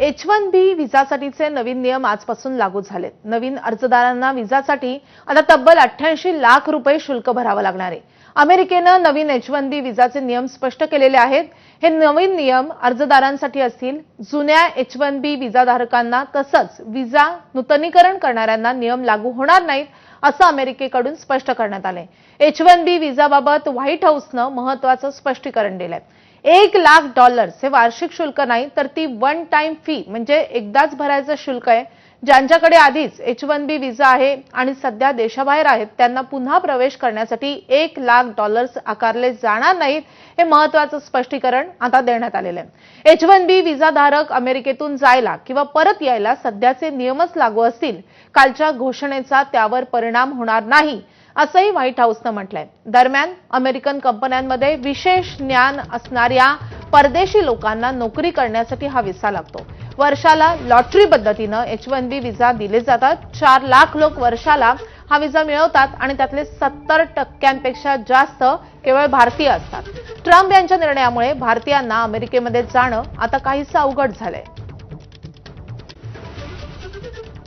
H one बी व्हिसासाठीचे नवीन नियम आजपासून लागू झालेत. नवीन अर्जदारांना व्हिसासाठी आता तब्बल अठ्ठ्याऐंशी लाख रुपये शुल्क भरावं लागणार आहे. अमेरिकेनं नवीन एच वन बी व्हिसाचे नियम स्पष्ट केलेले आहेत. हे नवीन नियम अर्जदारांसाठी असतील. जुन्या एच वन बी व्हिसाधारकांना तसंच व्हिसा नूतनीकरण करणाऱ्यांना नियम लागू होणार नाहीत असं अमेरिकेकडून स्पष्ट करण्यात आलंय. एच वन बी व्हिसाबाबत व्हाईट हाऊसनं महत्वाचं स्पष्टीकरण दिलंय. एक लाख डॉलर्स हे वार्षिक शुल्क नाही तर ती वन टाइम फी म्हणजे एकदाच भरायचं शुल्क आहे. ज्यांच्याकडे आधीच एच वन बी व्हिसा आहे आणि सध्या देशाबाहेर आहेत त्यांना पुन्हा प्रवेश करण्यासाठी एक लाख डॉलर्स आकारले जाणार नाहीत हे महत्वाचं स्पष्टीकरण आता देण्यात आलेलं आहे. एच वन बी व्हिसाधारक अमेरिकेतून जायला किंवा परत यायला सध्याचे नियमच लागू असतील कालच्या घोषणेचा त्यावर परिणाम होणार नाही. असंही व्हाईट हाऊसनं म्हटलंय. दरम्यान अमेरिकन कंपन्यांमध्ये विशेष ज्ञान असणाऱ्या परदेशी लोकांना नोकरी करण्यासाठी हा विसा लागतो. वर्षाला लॉटरी पद्धतीनं एच वन बी विजा दिले जातात. चार लाख लोक वर्षाला हा विजा मिळवतात आणि त्यातले सत्तर टक्क्यांपेक्षा जास्त केवळ भारतीय असतात. ट्रम्प यांच्या निर्णयामुळे भारतीयांना अमेरिकेमध्ये जाणं आता काहीसं अवघड झालंय.